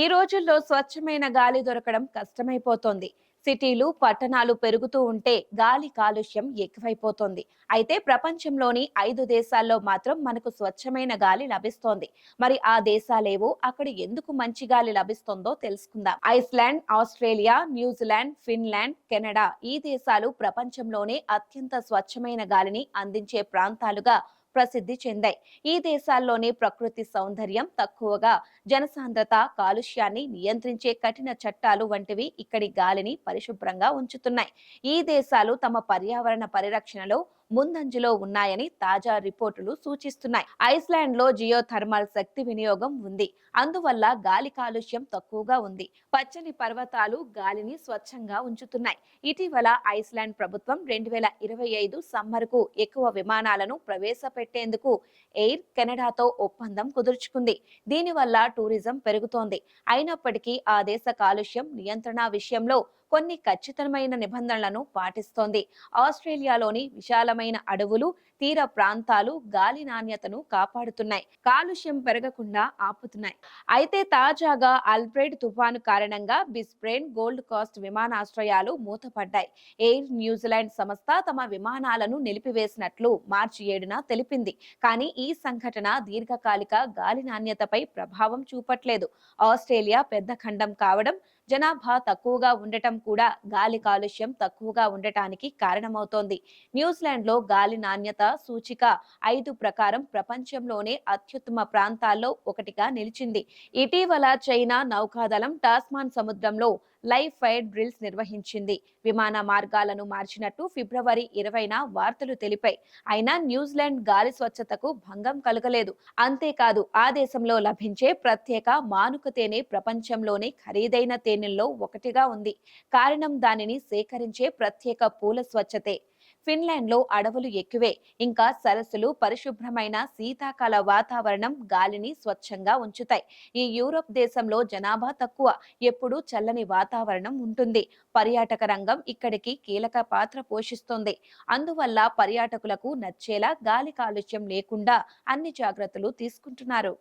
ఈ రోజుల్లో స్వచ్ఛమైన గాలి దొరకడం కష్టమైపోతోంది. సిటీలు పట్టణాలు పెరుగుతూ ఉంటే గాలి కాలుష్యం ఎక్కువైపోతోంది. అయితే ప్రపంచంలోని ఐదు దేశాల్లో మాత్రం మనకు స్వచ్ఛమైన గాలి లభిస్తోంది. మరి ఆ దేశాలేవో అక్కడ ఎందుకు మంచి గాలి లభిస్తుందో తెలుసుకుందాం. Iceland Australia New Zealand Finland Canada ఈ దేశాలు ప్రపంచంలోనే అత్యంత స్వచ్ఛమైన గాలిని అందించే ప్రాంతాలుగా ప్రసిద్ధి చెందాయి. ఈ దేశాల్లోనే ప్రకృతి సౌందర్యం తక్కువగా జనసాంద్రత కాలుష్యాన్ని నియంత్రించే కఠిన చట్టాలు వంటివి ఇక్కడి గాలిని పరిశుభ్రంగా ఉంచుతున్నాయి. ఈ దేశాలు తమ పర్యావరణ పరిరక్షణలో ముందంజలో ఉన్నాయని తాజా రిపోర్టులు సూచిస్తున్నాయి. ఐస్లాండ్లో జియో థర్మల్ శక్తి వినియోగం ఉంది. అందువల్ల గాలి కాలుష్యం తక్కువగా ఉంది. పచ్చని పర్వతాలు గాలిని స్వచ్ఛంగా ఉంచుతున్నాయి. ఇటీవల ఐస్లాండ్ ప్రభుత్వం రెండు వేల ఇరవై ఐదు సమ్మర్కు ఎక్కువ విమానాలను ప్రవేశపెట్టేందుకు ఎయిర్ కెనడాతో ఒప్పందం కుదుర్చుకుంది. దీనివల్ల టూరిజం పెరుగుతోంది. అయినప్పటికీ ఆ దేశ కాలుష్యం నియంత్రణ విషయంలో కొన్ని ఖచ్చితమైన నిబంధనలను పాటిస్తోంది. ఆస్ట్రేలియాలోని విశాలమైన అడవులు తీర ప్రాంతాలు గాలి నాణ్యతను కాపాడుతున్నాయి. కాలుష్యం పెరగకుండా ఆపుతున్నాయి. అయితే తాజాగా అల్ఫ్రెడ్ తుఫాను కారణంగా బిస్ప్రెయిన్ గోల్డ్ కాస్ట్ విమానాశ్రయాలు మూతపడ్డాయి. ఎయిర్ న్యూజిలాండ్ సంస్థ తమ విమానాలను నిలిపివేసినట్లు మార్చి ఏడున తెలిపింది. కానీ ఈ సంఘటన దీర్ఘకాలిక గాలి నాణ్యతపై ప్రభావం చూపట్లేదు. ఆస్ట్రేలియా పెద్ద ఖండం కావడం జనాభా తక్కువగా ఉండటం కూడా గాలి కాలుష్యం తక్కువగా ఉండటానికి కారణమవుతోంది. న్యూజిలాండ్లో గాలి నాణ్యత సూచిక ఐదు ప్రకారం ప్రపంచంలోనే అత్యుత్తమ ప్రాంతాల్లో ఒకటిగా నిలిచింది. ఇటీవల చైనా నౌకాదళం టాస్మాన్ సముద్రంలో లైవ్ ఫైర్ డ్రిల్స్ నిర్వహించింది. విమాన మార్గాలను మార్చినట్టు ఫిబ్రవరి ఇరవైన వార్తలు తెలిపాయి. అయినా న్యూజిలాండ్ గాలి స్వచ్ఛతకు భంగం కలగలేదు. అంతేకాదు ఆ దేశంలో లభించే ప్రత్యేక మానుక తేనె ప్రపంచంలోనే ఖరీదైన తేనెల్లో ఒకటిగా ఉంది. కారణం దానిని సేకరించే ప్రత్యేక పూల స్వచ్ఛతే. ఫిన్లాండ్లో అడవులు ఎక్కువే. ఇంకా సరస్సులు పరిశుభ్రమైన శీతాకాల వాతావరణం గాలిని స్వచ్ఛంగా ఉంచుతాయి. ఈ యూరోప్ దేశంలో జనాభా తక్కువ ఎప్పుడూ చల్లని వాతావరణం ఉంటుంది. పర్యాటక రంగం ఇక్కడికి కీలక పాత్ర పోషిస్తుంది. అందువల్ల పర్యాటకులకు నచ్చేలా గాలి కాలుష్యం లేకుండా అన్ని జాగ్రత్తలు తీసుకుంటున్నారు.